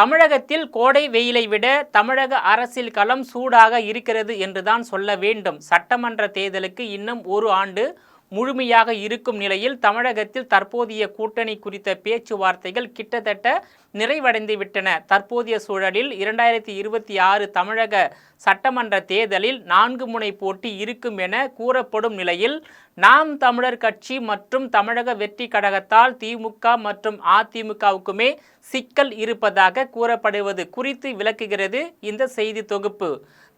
தமிழகத்தில் கோடை வெயிலை விட தமிழக அரசியல் களம் சூடாக இருக்கிறது என்றுதான் சொல்ல வேண்டும். சட்டமன்ற தேர்தலுக்கு இன்னும் ஒரு ஆண்டு முழுமையாக இருக்கும் நிலையில் தமிழகத்தில் தற்போதைய கூட்டணி குறித்த பேச்சுவார்த்தைகள் கிட்டத்தட்ட நிறைவடைந்து விட்டன. தற்போதைய சூழலில் இரண்டாயிரத்தி இருபத்தி ஆறு தமிழக சட்டமன்ற தேர்தலில் நான்கு முனை போட்டி இருக்கும் என கூறப்படும் நிலையில் நாம் தமிழர் கட்சி மற்றும் தமிழக வெற்றி கழகத்தால் திமுக மற்றும் அதிமுகவுக்குமே சிக்கல் இருப்பதாக கூறப்படுவது குறித்து விளக்குகிறது இந்த செய்தி தொகுப்பு.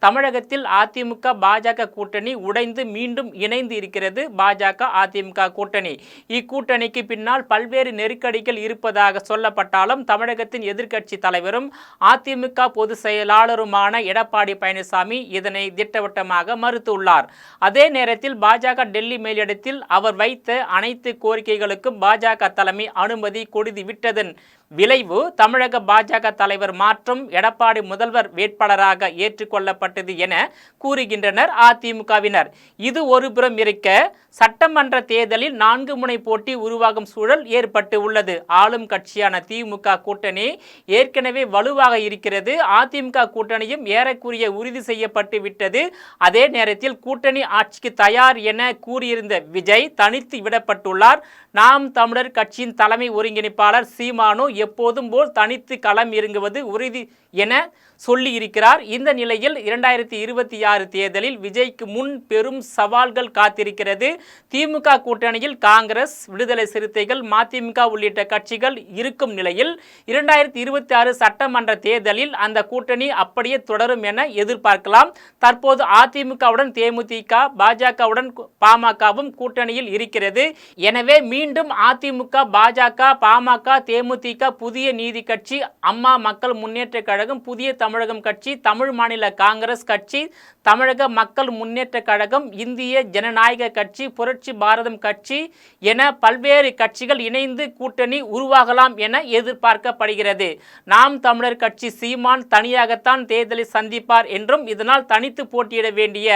தமிழகத்தில் அதிமுக பாஜக கூட்டணி உடைந்து மீண்டும் இணைந்து இருக்கிறது. பாஜக அதிமுக கூட்டணி. இக்கூட்டணிக்கு பின்னால் பல்வேறு நெருக்கடிகள் இருப்பதாக சொல்லப்பட்டாலும் தமிழகத்தின் எதிர்க்கட்சி தலைவரும் அதிமுக பொதுச் செயலாளருமான எடப்பாடி பழனிசாமி இதனை திட்டவட்டமாக மறுத்துள்ளார். அதே நேரத்தில் பாஜக டெல்லி மேலிடத்தில் அவர் வைத்த அனைத்து கோரிக்கைகளுக்கும் பாஜக தலைமை அனுமதி கொடுத்து விட்டதன் விளைவு தமிழக பாஜக தலைவர் மாற்றம் எடப்பாடி முதல்வர் வேட்பாளராக ஏற்றுக்கொள்ளப்பட்டது என கூறுகின்றனர் அதிமுகவினர். இது ஒருபுறம் இருக்க சட்டமன்ற தேர்தலில் நான்கு முனை போட்டி உருவாகும் சூழல் ஏற்பட்டு உள்ளது. ஆளும் கட்சியான திமுக கூட்டணி ஏற்கனவே வலுவாக இருக்கிறது. அதிமுக கூட்டணியும் ஏறக்குறைய உறுதி செய்யப்பட்டு விட்டது. அதே நேரத்தில் கூட்டணி ஆட்சிக்கு தயார் என கூறியிருந்த விஜய் தனித்து விடப்பட்டுள்ளார். நாம் தமிழர் கட்சியின் தலைமை ஒருங்கிணைப்பாளர் சீமானு எப்போதும் போல் தனித்து களம் இறங்குவது உறுதி என சொல்லியிருக்கிறார். இந்த நிலையில் இரண்டாயிரத்தி இருபத்தி ஆறு தேர்தலில் விஜய்க்கு முன் பெரும் சவால்கள் காத்திருக்கிறது. திமுக கூட்டணியில் காங்கிரஸ் விடுதலை சிறுத்தைகள் மதிமுக உள்ளிட்ட கட்சிகள் இருக்கும் நிலையில் இரண்டாயிரத்தி இருபத்தி ஆறு சட்டமன்ற தேர்தலில் அந்த கூட்டணி அப்படியே தொடரும் என எதிர்பார்க்கலாம். தற்போது அதிமுகவுடன் தேமுதிக பாஜகவுடன் பாமகவும் கூட்டணியில் இருக்கிறது. எனவே மீண்டும் அதிமுக பாஜக பாமக தேமுதிக புதிய நீதி கட்சி அம்மா மக்கள் முன்னேற்ற கழகம் புதிய தமிழகம் கட்சி தமிழ் மாநில காங்கிரஸ் கட்சி தமிழக மக்கள் முன்னேற்ற கழகம் இந்திய ஜனநாயக கட்சி புரட்சி பாரதம் கட்சி என பல்வேறு கட்சிகள் இணைந்து கூட்டணி உருவாகலாம் என எதிர்பார்க்கப்படுகிறது. நாம் தமிழர் கட்சி சீமான் தனியாகத்தான் தேர்தலை சந்திப்பார் என்றும் இதனால் தனித்து போட்டியிட வேண்டிய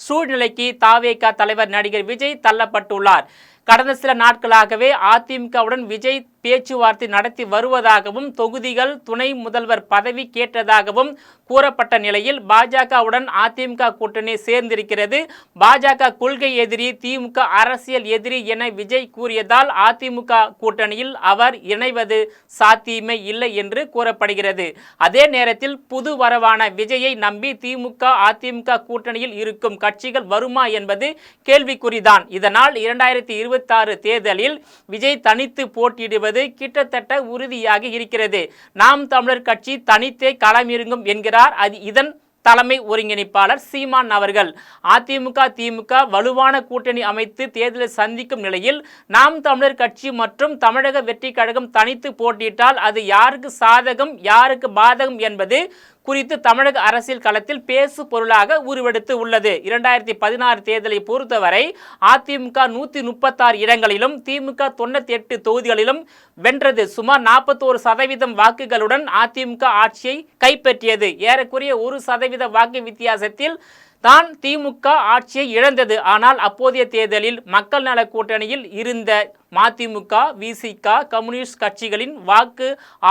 சூழ்நிலைக்கு தாவேகா தலைவர் நடிகர் விஜய் தள்ளப்பட்டுள்ளார். கடந்த சில நாட்களாகவே அதிமுகவுடன் விஜய் பேச்சுவார்த்தை நடத்தி வருவதாகவும் தொகுதிகள் துணை முதல்வர் பதவி கேட்டதாகவும் கூறப்பட்ட நிலையில் பாஜகவுடன் அதிமுக கூட்டணி சேர்ந்திருக்கிறது. பாஜக கொள்கை எதிரி திமுக அரசியல் எதிரி என விஜய் கூறியதால் அதிமுக கூட்டணியில் அவர் இணைவது சாத்தியமே இல்லை என்று கூறப்படுகிறது. அதே நேரத்தில் புது வரவான விஜயை நம்பி திமுக அதிமுக கூட்டணியில் இருக்கும் கட்சிகள் வருமா என்பது கேள்விக்குறிதான். இதனால் இரண்டாயிரத்தி இருபத்தாறு தேர்தலில் விஜய் தனித்து போட்டியிடுவது கிட்டத்தட்ட உறுதியாகி இருக்கிறது. நாம் தமிழர் கட்சி தனித்தே களமிறங்கும் என்கிறார். அது இதன் தலைமை ஒருங்கிணைப்பாளர் சீமான் அவர்கள். அதிமுக திமுக வலுவான கூட்டணி அமைத்து தேர்தலை சந்திக்கும் நிலையில் நாம் தமிழர் கட்சி மற்றும் தமிழக வெற்றி கழகம் தனித்து போட்டியிட்டால் அது யாருக்கு சாதகம் யாருக்கு பாதகம் என்பது குறித்து தமிழக அரசியல் களத்தில் பேசு பொருளாக உருவெடுத்து உள்ளது. இரண்டாயிரத்தி பதினாறு தேர்தலை பொறுத்தவரை அதிமுக நூற்றி முப்பத்தாறு இடங்களிலும் திமுக தொண்ணூற்றி எட்டு தொகுதிகளிலும் வென்றது. சுமார் நாற்பத்தோரு சதவீதம் வாக்குகளுடன் அதிமுக ஆட்சியை கைப்பற்றியது. ஏறக்குறைய ஒரு சதவீத வாக்கு வித்தியாசத்தில் தான் திமுக ஆட்சியை இழந்தது. ஆனால் அப்போதைய தேர்தலில் மக்கள் நல கூட்டணியில் இருந்த மதிமுக விசிக கம்யூனிஸ்ட் கட்சிகளின் வாக்கு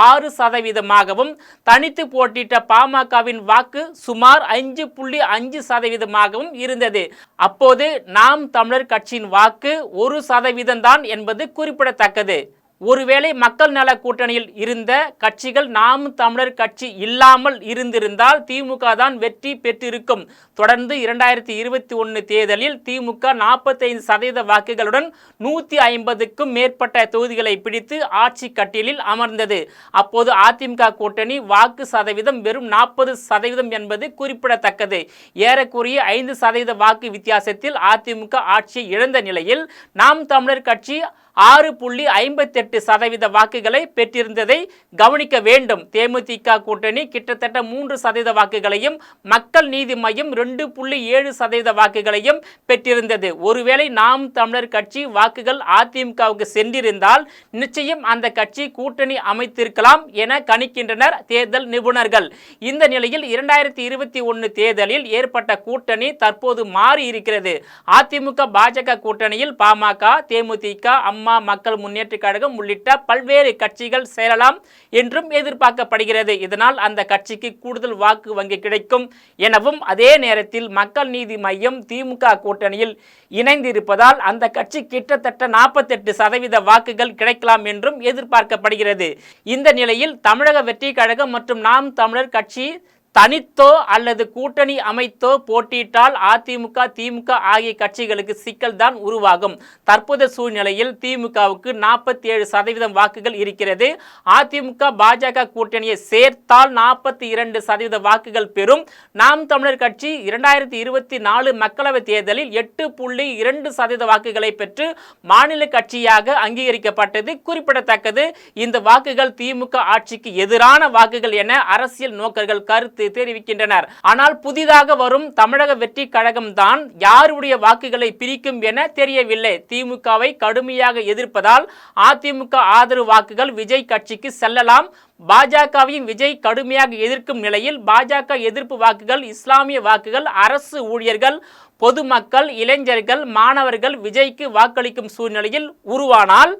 ஆறு சதவீதமாகவும் தனித்து போட்டியிட்ட பாமகவின் வாக்கு சுமார் அஞ்சு புள்ளி அஞ்சு சதவீதமாகவும் இருந்தது. அப்போது நாம் தமிழர் கட்சியின் வாக்கு ஒரு சதவீதம்தான் என்பது குறிப்பிடத்தக்கது. ஒருவேளை மக்கள் நல கூட்டணியில் இருந்த கட்சிகள் நாம் தமிழர் கட்சி இல்லாமல் இருந்திருந்தால் திமுக தான் வெற்றி பெற்றிருக்கும். தொடர்ந்து இரண்டாயிரத்தி இருபத்தி ஒன்று தேர்தலில் திமுக நாற்பத்தைந்து சதவீத வாக்குகளுடன் நூற்றி ஐம்பதுக்கும் மேற்பட்ட தொகுதிகளை பிடித்து ஆட்சி கட்டிலில் அமர்ந்தது. அப்போது அதிமுக கூட்டணி வாக்கு சதவீதம் வெறும் நாற்பது சதவீதம் என்பது குறிப்பிடத்தக்கது. ஏறக்குறைய ஐந்து சதவீத வாக்கு வித்தியாசத்தில் அதிமுக ஆட்சியை இழந்த நிலையில் நாம் தமிழர் கட்சி ஆறு புள்ளி ஐம்பத்தெட்டு சதவீத வாக்குகளை பெற்றிருந்ததை கவனிக்க வேண்டும். தேமுதிக கூட்டணி கிட்டத்தட்ட மூன்று சதவீத வாக்குகளையும் மக்கள் நீதி மையம் ரெண்டு புள்ளி ஏழு சதவீத வாக்குகளையும் பெற்றிருந்தது. ஒருவேளை நாம் தமிழர் கட்சி வாக்குகள் அதிமுகவுக்கு சென்றிருந்தால் நிச்சயம் அந்த கட்சி கூட்டணி அமைத்திருக்கலாம் என கணிக்கின்றனர் தேர்தல் நிபுணர்கள். இந்த நிலையில் இரண்டாயிரத்தி இருபத்தி ஒன்று தேர்தலில் ஏற்பட்ட கூட்டணி தற்போது மாறி இருக்கிறது அதிமுக பாஜக கூட்டணியில் பாமக தேமுதிக அம்மா அம்மா மக்கள் முன்னேற்ற கழகம் உள்ளிட்ட பல்வேறு கட்சிகள் சேரலாம் என்றும் எதிர்பார்க்கப்படுகிறது. இதனால் அந்த கட்சிக்கு கூடுதல் வாக்கு வங்கி கிடைக்கும் எனவும் அதே நேரத்தில் மக்கள் நீதி மையம் திமுக கூட்டணியில் இணைந்திருப்பதால் அந்த கட்சி கிட்டத்தட்ட நாற்பத்தெட்டு சதவீத வாக்குகள் கிடைக்கலாம் என்றும் எதிர்பார்க்கப்படுகிறது. இந்த நிலையில் தமிழக வெற்றி கழகம் மற்றும் நாம் தமிழர் கட்சி தனித்தோ அல்லது கூட்டணி அமைத்தோ போட்டியிட்டால் அதிமுக திமுக ஆகிய கட்சிகளுக்கு சிக்கல் தான் உருவாகும். தற்போதைய சூழ்நிலையில் திமுகவுக்கு நாற்பத்தி ஏழு சதவீதம் வாக்குகள் இருக்கிறது. அதிமுக பாஜக கூட்டணியை சேர்த்தால் நாற்பத்தி இரண்டு சதவீத வாக்குகள் பெறும். நாம் தமிழர் கட்சி இரண்டாயிரத்தி இருபத்தி நாலு மக்களவைத் தேர்தலில் எட்டு புள்ளி இரண்டு சதவீத வாக்குகளை பெற்று மாநில கட்சியாக அங்கீகரிக்கப்பட்டது. குறிப்பிடத்தக்கது. இந்த வாக்குகள் திமுக ஆட்சிக்கு எதிரான வாக்குகள் என அரசியல் நோக்கர்கள் கருத்து தெரிவிக்கின்றனர். ஆனால் புதிதாக வரும் தமிழக வெற்றி கழகம் தான் யாருடைய வாக்குகளை பிரிக்கும் என தெரியவில்லை. திமுகவை கடுமையாக எதிர்ப்பதால் அதிமுக ஆதரவு வாக்குகள் விஜய் கட்சிக்கு செல்லலாம். பாஜகவையும் விஜய் கடுமையாக எதிர்க்கும் நிலையில் பாஜக எதிர்ப்பு வாக்குகள் இஸ்லாமிய வாக்குகள் அரசு ஊழியர்கள் பொதுமக்கள் இளைஞர்கள் மாணவர்கள் விஜய்க்கு வாக்களிக்கும் சூழ்நிலையில் உருவானால்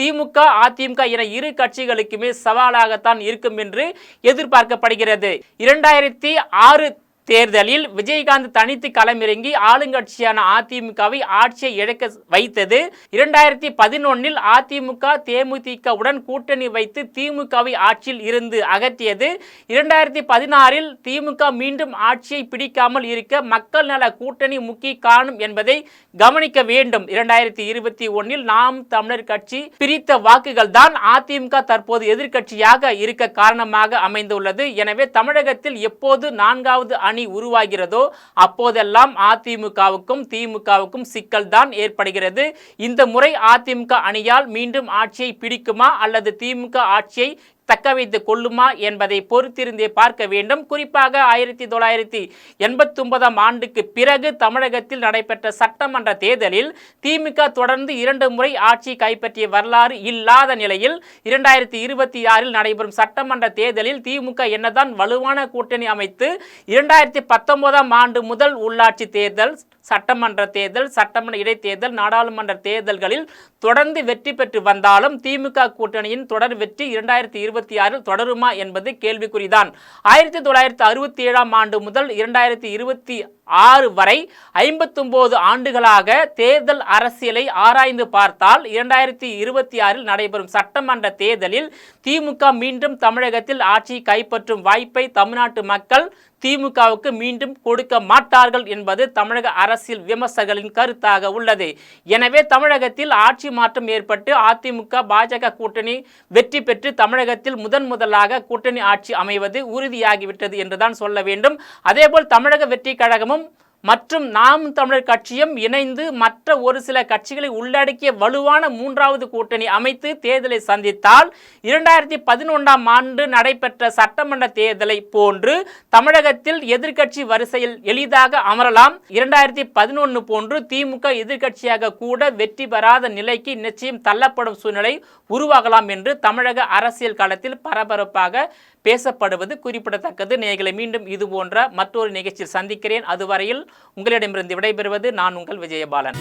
திமுக அதிமுக என இரு கட்சிகளுக்குமே சவாலாகத்தான் இருக்கும் என்று எதிர்பார்க்கப்படுகிறது. இரண்டாயிரத்தி ஆறு தேர்தலில் விஜயகாந்த் தனித்து களமிறங்கி ஆளுங்கட்சியான அதிமுகவை ஆட்சியை இழக்க வைத்தது. இரண்டாயிரத்தி பதினொன்னில் அதிமுக தேமுதிகவுடன் கூட்டணி வைத்து திமுகவை ஆட்சியில் இருந்து அகற்றியது. இரண்டாயிரத்தி பதினாறில் திமுக மீண்டும் ஆட்சியை பிடிக்காமல் இருக்க மக்கள் நல கூட்டணி முக்கிய காரணம் என்பதை கவனிக்க வேண்டும். இரண்டாயிரத்தி இருபத்தி ஒன்னில் நாம் தமிழர் கட்சி பிரித்த வாக்குகள் தான் அதிமுக தற்போது எதிர்கட்சியாக இருக்க காரணமாக அமைந்துள்ளது. எனவே தமிழகத்தில் எப்போது நான்காவது அணி உருவாகிறதோ அப்போதெல்லாம் அதிமுகவுக்கும் திமுகவுக்கும் சிக்கல் தான் ஏற்படுகிறது. இந்த முறை அதிமுக அணியால் மீண்டும் ஆட்சியை பிடிக்குமா அல்லது திமுக ஆட்சியை தக்க வைத்து கொள்ளுமா என்பதை பொறுத்திருந்தே பார்க்க வேண்டும். குறிப்பாக ஆயிரத்தி தொள்ளாயிரத்தி எண்பத்தி ஒன்பதாம் ஆண்டுக்கு பிறகு தமிழகத்தில் நடைபெற்ற சட்டமன்ற தேர்தலில் திமுக தொடர்ந்து இரண்டு முறை ஆட்சி கைப்பற்றிய வரலாறு இல்லாத நிலையில் இரண்டாயிரத்தி இருபத்தி ஆறில் நடைபெறும் சட்டமன்ற தேர்தலில் திமுக என்னதான் வலுவான கூட்டணி அமைத்து இரண்டாயிரத்தி பத்தொன்பதாம் ஆண்டு முதல் உள்ளாட்சி தேர்தல் சட்டமன்ற தேர்தல் சட்டமன்ற இடைத்தேர்தல் நாடாளுமன்ற தேர்தல்களில் தொடர்ந்து வெற்றி பெற்று வந்தாலும் திமுக கூட்டணியின் தொடர் வெற்றி இரண்டாயிரத்தி இருபத்தி ஆறில் தொடருமா என்பது கேள்விக்குறிதான். ஆயிரத்தி தொள்ளாயிரத்தி அறுபத்தி ஏழாம் ஆண்டு முதல் இரண்டாயிரத்தி இருபத்தி ஆறு வரை ஐம்பத்தொம்போது ஆண்டுகளாக தேர்தல் அரசியலை ஆராய்ந்து பார்த்தால் இரண்டாயிரத்தி இருபத்தி ஆறில் நடைபெறும் சட்டமன்ற தேர்தலில் திமுக மீண்டும் தமிழகத்தில் ஆட்சி கைப்பற்றும் வாய்ப்பை தமிழ்நாட்டு மக்கள் திமுகவுக்கு மீண்டும் கொடுக்க மாட்டார்கள் என்பது தமிழக அரசியல் விமர்சகர்களின் கருத்தாக உள்ளது. எனவே தமிழகத்தில் ஆட்சி மாற்றம் ஏற்பட்டு அதிமுக பாஜக கூட்டணி வெற்றி பெற்று தமிழகத்தில் முதன் முதலாக கூட்டணி ஆட்சி அமைவது உறுதியாகிவிட்டது என்றுதான் சொல்ல வேண்டும். அதேபோல் தமிழக வெற்றி கழகமும் மற்றும் நாம் தமிழர் கட்சியும் இணைந்து மற்ற ஒரு சில கட்சிகளை உள்ளடக்கிய வலுவான மூன்றாவது கூட்டணி அமைத்து தேர்தலை சந்தித்தால் இரண்டாயிரத்தி பதினொன்றாம் ஆண்டு நடைபெற்ற சட்டமன்ற தேர்தலை போன்று தமிழகத்தில் எதிர்க்கட்சி வரிசையில் எளிதாக அமரலாம். இரண்டாயிரத்தி பதினொன்று போன்று திமுக எதிர்க்கட்சியாக கூட வெற்றி பெறாத நிலைக்கு நிச்சயம் தள்ளப்படும் சூழ்நிலை உருவாகலாம் என்று தமிழக அரசியல் களத்தில் பரபரப்பாக பேசப்படுவது குறிப்பிடத்தக்கது. நேர்களை மீண்டும் இது போன்ற மற்றொரு நிகழ்ச்சியில் சந்திக்கிறேன். அதுவரையில் உங்களிடமிருந்து விடைபெறுவது நான் உங்கள் விஜயபாலன்.